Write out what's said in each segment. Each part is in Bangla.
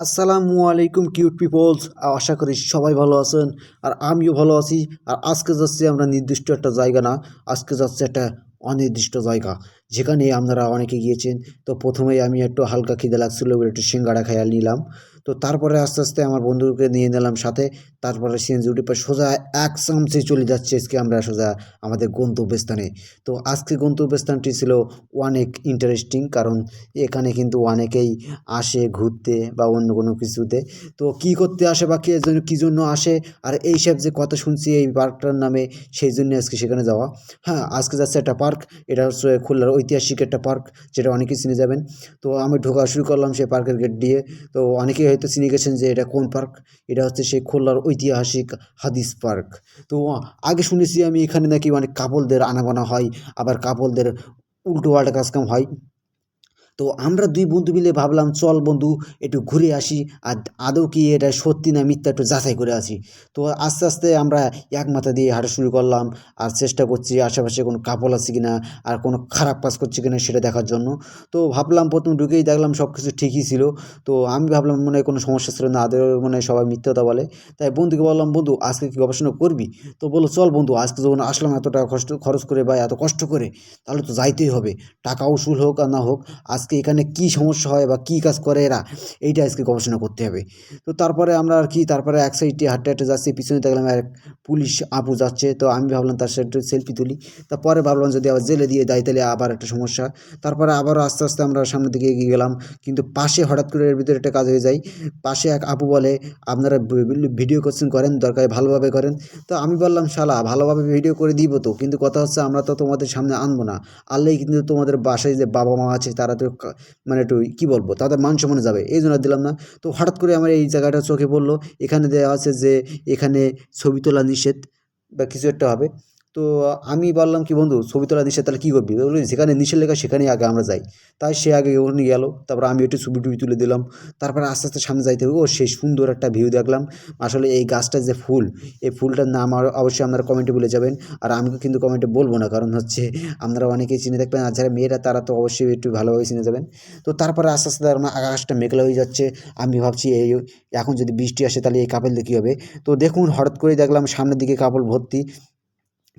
আসসালামু আলাইকুম কিউট পিপলস আশা করি সবাই ভালো আছেন, আর আমিও ভালো আছি। আর আজকে যাচ্ছি আমরা নির্দিষ্ট একটা জায়গা না, আজকে যাচ্ছি একটা অনির্দিষ্ট জায়গা। যেখানে আপনারা অনেকে গিয়েছেন, তো প্রথমেই আমি একটু হালকা খিদে লাগছিল একটু সিঙ্গাড়া খাইয়া নিলাম। তো তারপরে আস্তে আস্তে আমার বন্ধুকে নিয়ে নিলাম সাথে। তারপরে সিএনজি উঠে সোজা এক চামচে চলে যাচ্ছে আজকে আমরা সোজা আমাদের গন্তব্যস্থানে। তো আজকে গন্তব্যস্থানটি ছিল অনেক ইন্টারেস্টিং কারণ এখানে কিন্তু অনেকেই আসে ঘুরতে বা অন্য কোনো কিছুতে। তো কি করতে আসে বা কে জন্য কী জন্য আসে, আর এইসব যে কথা শুনছি এই পার্কটার নামে, সেই জন্য আজকে সেখানে যাওয়া। হ্যাঁ আজকে যাচ্ছে একটা পার্ক, এটা হচ্ছে খুলনার ঐতিহাসিক একটা পার্ক যেটা অনেকেই চিনে যাবেন। তো আমি ঢোকা শুরু করলাম সেই পার্কের গেট দিয়ে। তো অনেকেই হয়তো চিনে গেছেন যে এটা কোন পার্ক? এটা হচ্ছে সেই খুলনার ঐতিহাসিক হাদিস পার্ক। তো আগে শুনেছি আমি এখানে নাকি অনেক কাপলদের আনাগোনা হয়, আবার কাপলদের উল্টো পাল্টা কাজকাম হয়। তো আমরা দুই বন্ধু মিলে ভাবলাম, চল বন্ধু, একটু ঘুরে আসি। আর আদৌ কি এটা সত্যি না মিথ্যা একটু যাচাই করে আসি। তো আস্তে আস্তে আমরা এক মাথা দিয়ে হাঁটা শুরু করলাম। আর চেষ্টা করছি আশেপাশে কোনো কাপল আছে কি না আর কোনো খারাপ কাজ করছে কি না সেটা দেখার জন্য। তো ভাবলাম প্রথম ঢুকেই দেখলাম সব কিছু ঠিকই ছিল। তো আমি ভাবলাম মনে হয় কোনো সমস্যা ছিল না, আদৌ মনে হয় সবাই মিথ্যা কথা বলে। তাই বন্ধুকে বললাম, বন্ধু, আজকে কি গবেষণা করবি? তো বলল, চল বন্ধু, আজকে যখন আসলাম এত টাকা কষ্ট, খরচ করে বা এত কষ্ট করে, তাহলে তো যাইতেই হবে। টাকা উসুল হোক আর না হোক আজকে এখানে কী সমস্যা হয় বা কী কাজ করে এরা, এইটা আজকে গবেষণা করতে হবে। তো তারপরে আমরা আর কি, তারপরে এক সাইডে হাঁটতে হাঁটতে যাচ্ছি, পিছনে দেখলাম এক পুলিশ আপু যাচ্ছে, তো আমি ভাবলাম তার সাথে সেলফি তুলি। তারপরে ভাবলাম যদি আবার জেলে দিয়ে দেয়, তাহলে আবার একটা সমস্যা। তারপরে আবারও আস্তে আস্তে আমরা সামনের দিকে এগিয়ে গেলাম, কিন্তু পাশে হঠাৎ করে এর ভিতরে একটা কাজ হয়ে যায়। পাশে এক আপু বলে, আপনারা ভিডিও কোচিং করেন, দরকার ভালোভাবে করেন। তো আমি বললাম, শালা, ভালোভাবে ভিডিও করে দিব তো, কিন্তু কথা হচ্ছে আমরা তো তোমাদের সামনে আনব না। আনলেই কিন্তু তোমাদের বাসায় যে বাবা মা আছে, তারা তো মানে একটু কী বলব, তাদের মান সম্মানে যাবে, এই জন্য দিলাম না। তো হঠাৎ করে আমার এই জায়গাটা চোখে পড়ল, এখানে দেওয়া আছে যে এখানে ছবি তোলা নিষেধ বা কিছু একটা হবে। তো আমি বললাম কি, বন্ধু, ছবি তোলা নিষেধ তাহলে কী করবি? বলল, যেখানে নিষেধ লেখা, সেখানেই আগে আমরা যাই। তাই সে আগে ওখানে গেল। তারপর আমি একটু ছবি টুবি তুলে দিলাম। তারপরে আস্তে আস্তে সামনে যাইতে হবে। ও সেই সুন্দর একটা ভিউ দেখলাম। আসলে এই গাছটার যে ফুল, এই ফুলটার নাম অবশ্যই আপনারা কমেন্টে বলে যাবেন। আর আমি কিন্তু কমেন্টে বলব না। কারণ হচ্ছে আপনারা অনেকেই চিনে দেখবেন, আর যারা মেয়েরা, তারা তো অবশ্যই একটু ভালোভাবে চিনে যাবেন। তো তারপরে আস্তে আস্তে আমার আকাশটা মেঘলা হয়ে যাচ্ছে। আমি ভাবছি, এই এখন যদি বৃষ্টি আসে, তাহলে এই কাপড় দিয়ে কী হবে? তো দেখুন, হঠাৎ করে দেখলাম সামনের দিকে কাপড় ভর্তি।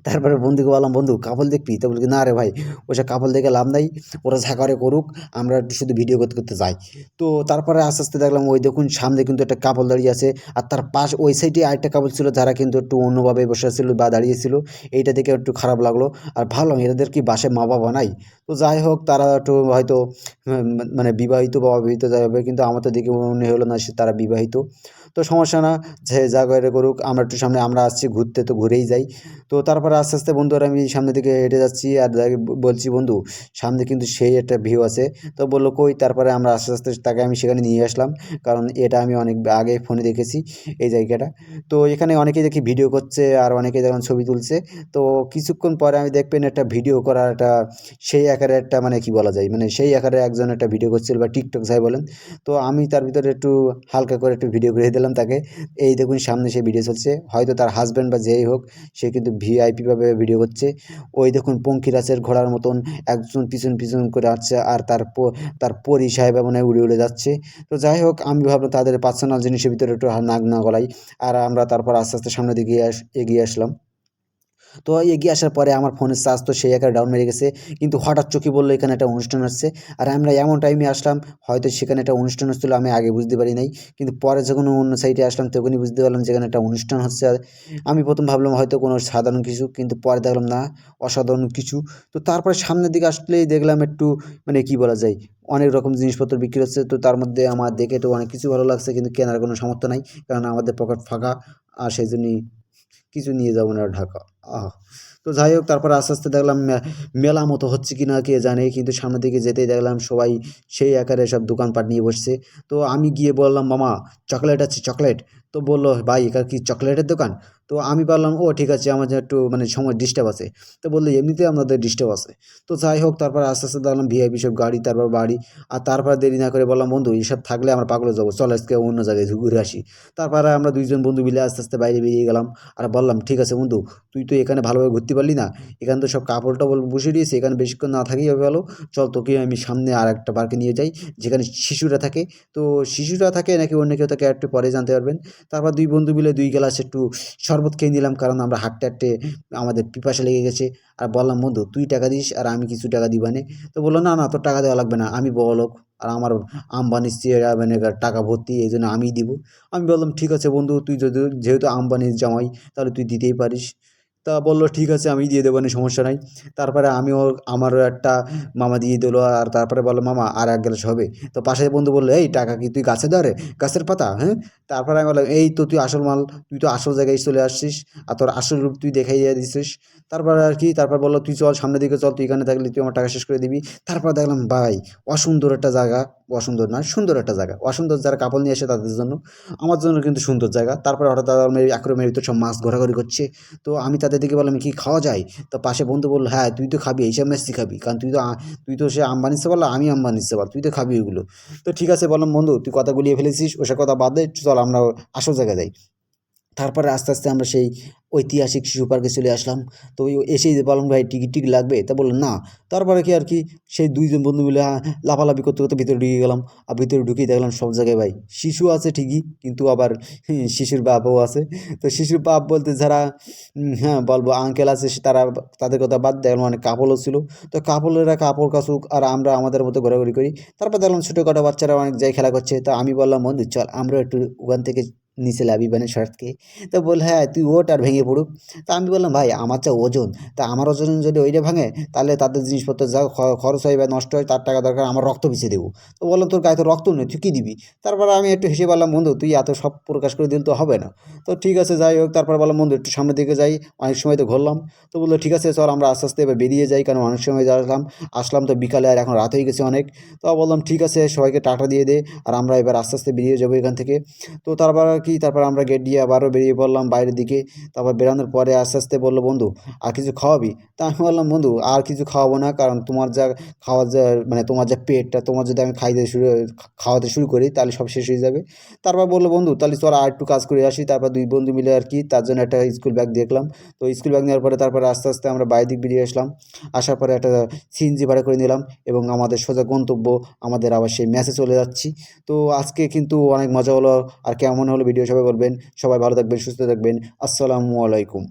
তারপরে বন্ধুকে বললাম, বন্ধু, কাপল দেখবি? তো বলি না রে ভাই ওসব কাপল দেখে লাভ নাই, ওরা যা করে করুক, আমরা শুধু ভিডিও করতে করতে যাই। তো তারপরে আস্তে আস্তে দেখলাম ওই দেখুন, সামনে কিন্তু একটা কাপল দাঁড়িয়ে আছে, আর তার পাশ, ওই সাইডে আরেকটা কাপল ছিল, যারা কিন্তু একটু অন্যভাবে বসে ছিল বা দাঁড়িয়েছিল এইটা দেখে একটু খারাপ লাগল, আর ভালো, এদের কি বাসে মা বাবা নাই? তো যাই হোক, তারা একটু হয়তো মানে বিবাহিত বা অবিবাহিত, যাই হবে কিন্তু আমাদের দিকে মনে হলো না সে তারা বিবাহিত। তো সমস্যা না, যে যা করে করুক, আমরা একটু সামনে, আমরা আসছি, ঘুরতে তো ঘুরেই যাই। তো তারপরে আস্তে আস্তে বন্ধু আর আমি সামনের দিকে হেঁটে যাচ্ছি আর বলছি, বন্ধু, সামনে কিন্তু সেই একটা ভিউ আছে। তো বলল, কই? তারপরে আমরা আস্তে আস্তে তাকে আমি সেখানে নিয়ে আসলাম, কারণ এটা আমি অনেক আগে ফোনে দেখেছি এই জায়গাটা। তো এখানে অনেকেই দেখি ভিডিও করছে, আর অনেকেই দেখুন ছবি তুলছে। তো কিছুক্ষণ পরে আমি দেখবেন একটা ভিডিও করার একটা, সেই আকারে একটা মানে কি বলা যায় মানে সেই আকারে একজন একটা ভিডিও করছিল, বা টিকটক যাই বলেন। তো আমি তার ভিতরে একটু হালকা করে একটু ভিডিও করে দিলাম। তাকে, এই দেখুন, সামনে সে ভিডিও চলছে। হয়তো তার হাজব্যান্ড বা যেই হোক, সে কিন্তু ভিআইপিভাবে ভিডিও করছে। ওই দেখুন পঙ্কিরাজের ঘোড়ার মতন একজন পিছন পিছন করে আসছে আর তার তার পরি সাহেব মনে উড়ে উড়ে যাচ্ছে। তো যাই হোক, আমি ভাবলাম তাদের পার্সোনাল জিনিসের ভিতরে একটু নাক না গলাই আর আমরা তারপর আস্তে আস্তে সামনে দিকে এগিয়ে আসলাম। তো এগিয়ে আসার পরে আমার ফোনের চার্জ তো সেই একারে ডাউন মেরে গেছে। কিন্তু হঠাৎ চোখে বলল এখানে একটা অনুষ্ঠান হচ্ছে। আর আমরা এমন টাইমে আসলাম, হয়তো সেখানে একটা অনুষ্ঠান হচ্ছিল, আমি আগে বুঝতে পারি নাই। কিন্তু পরে যখন অন্য সাইডে আসলাম, তখনই বুঝতে পারলাম যেখানে একটা অনুষ্ঠান হচ্ছে। আর আমি প্রথম ভাবলাম হয়তো কোনো সাধারণ কিছু, কিন্তু পরে দেখলাম না, অসাধারণ কিছু। তো তারপরে সামনের দিকে আসলেই দেখলাম একটু মানে কি বলা যায়, অনেক রকম জিনিসপত্র বিক্রি হচ্ছে। তো তার মধ্যে আমার দেখে তো অনেক কিছু ভালো লাগছে, কিন্তু কেনার কোনো সামর্থ্য নাই। কারণ আমাদের পকেট ফাঁকা, আর সেই জন্যই কিছু নিয়ে যাব না ঢাকা। 啊 তো যাই হোক, তারপর আস্তে আস্তে দেখলাম মেলা মতো হচ্ছে কি না কে জানে, কিন্তু সামনের দিকে যেতেই দেখলাম সবাই সেই আকারে সব দোকানপাট নিয়ে বসছে। তো আমি গিয়ে বললাম, মামা, চকলেট আছে, চকলেট? তো বলল, ভাই এখানে কি চকলেটের দোকান? তো আমি বললাম, ও, ঠিক আছে, আমার একটু মানে সময় ডিস্টার্ব আছে। তো বলল, এমনিতে আপনাদের ডিস্টার্ব আছে। তো যাই হোক, তারপর আস্তে আস্তে দেখলাম ভিআইপি সব গাড়ি, তারপর বাড়ি, আর তারপর দেরি না করে বললাম, বন্ধু এইসব থাকলে আমরা পাগলে যাব, চল আজকে অন্য জায়গায় ঘুরে আসি। তারপরে আমরা দুইজন বন্ধু মিলে আস্তে আস্তে বাইরে বেরিয়ে গেলাম, আর বললাম, ঠিক আছে বন্ধু, তুই তো এখানে ভালোভাবে ঘুরতে পারলি না। এখানে তো সব কাপড় টাপড় বসে দিয়েছে। এখানে বেশিক্ষণ না থাকি হবে ভালো চল তোকে আমি সামনে আর একটা পার্কে নিয়ে যাই, যেখানে শিশুরা থাকে। তো শিশুরা থাকে নাকি অন্য কেউ থাকে একটু পরে জানতে পারবেন। তারপর দুই বন্ধু মিলে দুই গ্লাস একটু শরবত খেয়ে নিলাম, কারণ আমরা হাঁটতে হাঁটতে আমাদের পিপাসা লেগে গেছে। আর বললাম, বন্ধু, তুই টাকা দিস আর আমি কিছু টাকা দিবানে তো বলল, না না, তোর টাকা দেওয়া লাগবে না, আমি বড় লোক। আর আমার আম্বানির মানে টাকা ভর্তি, এই জন্য আমিই দিব। আমি বললাম, ঠিক আছে বন্ধু, তুই যদি, যেহেতু আম্বানির জামাই, তাহলে তুই দিতেই পারিস। তা বলল, ঠিক আছে, আমি দিয়ে দেবো না সমস্যা নাই। তারপরে আমিও, আমারও একটা মামা দিয়ে দিলো, আর তারপরে বলল, মামা, আর এক গ্লাস হবে। তো পাশের বন্ধু বলল, এই টাকা কি তুই গাছে ধরে? গাছের পাতা হ্যাঁ? তারপরে আমি বললাম, এই তো তুই আসল মাল, তুই তো আসল জায়গায় চলে আসছিস, আর তোর আসল রূপ তুই দেখাই দিয়ে দিছিস। তারপরে আর কি, তারপর বলল, তুই চল, সামনের দিকে চল, তুই এখানে থাকলে তুই আমার টাকা শেষ করে দিবি। তারপর দেখলাম, ভাই, অসুন্দর একটা জায়গা। অসুন্দর নয়, সুন্দর একটা জায়গা। অসুন্দর যারা কাপড় নিয়ে আসে তাদের জন্য, আমার জন্য কিন্তু সুন্দর জায়গা। তারপরে হঠাৎ অ্যাক্রোমের ভিতর সব মাছ ঘোরাঘুরি করছে। তো আমি তাদের দিকে বললাম কি খাওয়া যায়? তো পাশে বন্ধু বলল হ্যাঁ তুই তো খাবি এইসব মেসি খাবি। কারণ তুই তো তুই তো সে আম বানিয়েছে বলল আমি আম বানিয়েছে বল তুই তো খাবি ওইগুলো। তো ঠিক আছে, বললাম, বন্ধু, তুই কথা গুলিয়ে ফেলেছিস, ওসব কথা বাদ দে, চল আমরা আসল জায়গায় যাই। তারপরে আস্তে আস্তে আমরা সেই ঐতিহাসিক শিশু পার্কে চলে আসলাম। তো এসেই বললাম ভাই টিকিট টিকিট লাগবে, তা বলল না। তারপরে কি আর কি, সেই দুইজন বন্ধু মিলে লাফালাফি করতে করতে ভিতরে ঢুকে গেলাম। আর ভিতরে ঢুকেই দেখলাম সব জায়গায় ভাই শিশু আছে ঠিকই, কিন্তু আবার শিশুর বাপও আছে। তো শিশুর বাপ বলতে যারা হ্যাঁ বলব আঙ্কেল আছে তারা তাদের কথা বাদ দেখলাম অনেক কাপড়ও ছিল। তো কাপড়েরা কাপড় কাচুক আর আমরা আমাদের মতো ঘোরাঘুরি করি। তারপর দেখলাম ছোটোখাটো বাচ্চারা অনেক জায়গায় খেলা করছে। তো আমি বললাম, বন্ধু, চল আমরা একটু ওখান থেকে নিচে লাভি মানে শর্টকে তো বল হ্যাঁ তুই ওট আর ভেঙে পড়ুক। তা আমি বললাম, ভাই, আমার যা ওজন। তা আমার ওজন যদি ওইটা ভাঙে, তাহলে তাদের জিনিসপত্র যা খরচ হয় বা নষ্ট হয়, তার টাকা দরকার, আমার রক্ত পিছিয়ে দেবো। তো বললাম তোর গায়ে তো রক্ত নেই, তুই কী দিবি? তারপর আমি একটু হেসে বললাম, বন্ধু, তুই এত সব প্রকাশ করে দিলে তো হবে না। তো ঠিক আছে, যাই হোক, তারপর বললাম, বন্ধু, একটু সামনের দিকে যাই। অনেক সময় তো ঘুরলাম। তো বলল, ঠিক আছে, চল, আমরা আস্তে আস্তে এবার বেরিয়ে যাই। কারণ অনেক সময় আসলাম আসলাম তো বিকালে আর এখন রাত হয়ে গেছে অনেক। তো বললাম, ঠিক আছে, সবাইকে টাটা দিয়ে দে, আর আমরা এবার আস্তে আস্তে বেরিয়ে যাব এখান থেকে। তো তারপর কি, তারপর আমরা গেট দিয়ে আবারও বেরিয়ে পড়লাম বাইরের দিকে। তারপর বেরানোর পরে আস্তে আস্তে বলল, বন্ধু, আর কিছু খাওয়াবি? তা আমি বললাম, বন্ধু, আর কিছু খাওয়াবো না, কারণ তোমার যা খাওয়ার যা মানে তোমার যা পেটটা, তোমার যদি আমি খাইতে শুরু, খাওয়াতে শুরু করি, তাহলে সব শেষ হয়ে যাবে। তারপর বলল, বন্ধু, তাহলে চল আর একটু কাজ করে আসি। তারপর দুই বন্ধু মিলে আর কি, তার জন্য একটা স্কুল ব্যাগ দেখলাম। তো স্কুল ব্যাগ নেওয়ার পরে তারপরে আস্তে আস্তে আমরা বাইরের দিক বেরিয়ে আসলাম। আসার পরে একটা সিএনজি ভাড়া করে নিলাম এবং আমাদের সোজা গন্তব্য, আমাদের আবার সেই ম্যাচে চলে যাচ্ছি। তো আজকে কিন্তু অনেক মজা হলো, আর কেমন হলো ভিডিও সবাই বলবেন সবাই ভালো থাকবেন সুস্থ থাকবেন। আসসালামু আলাইকুম।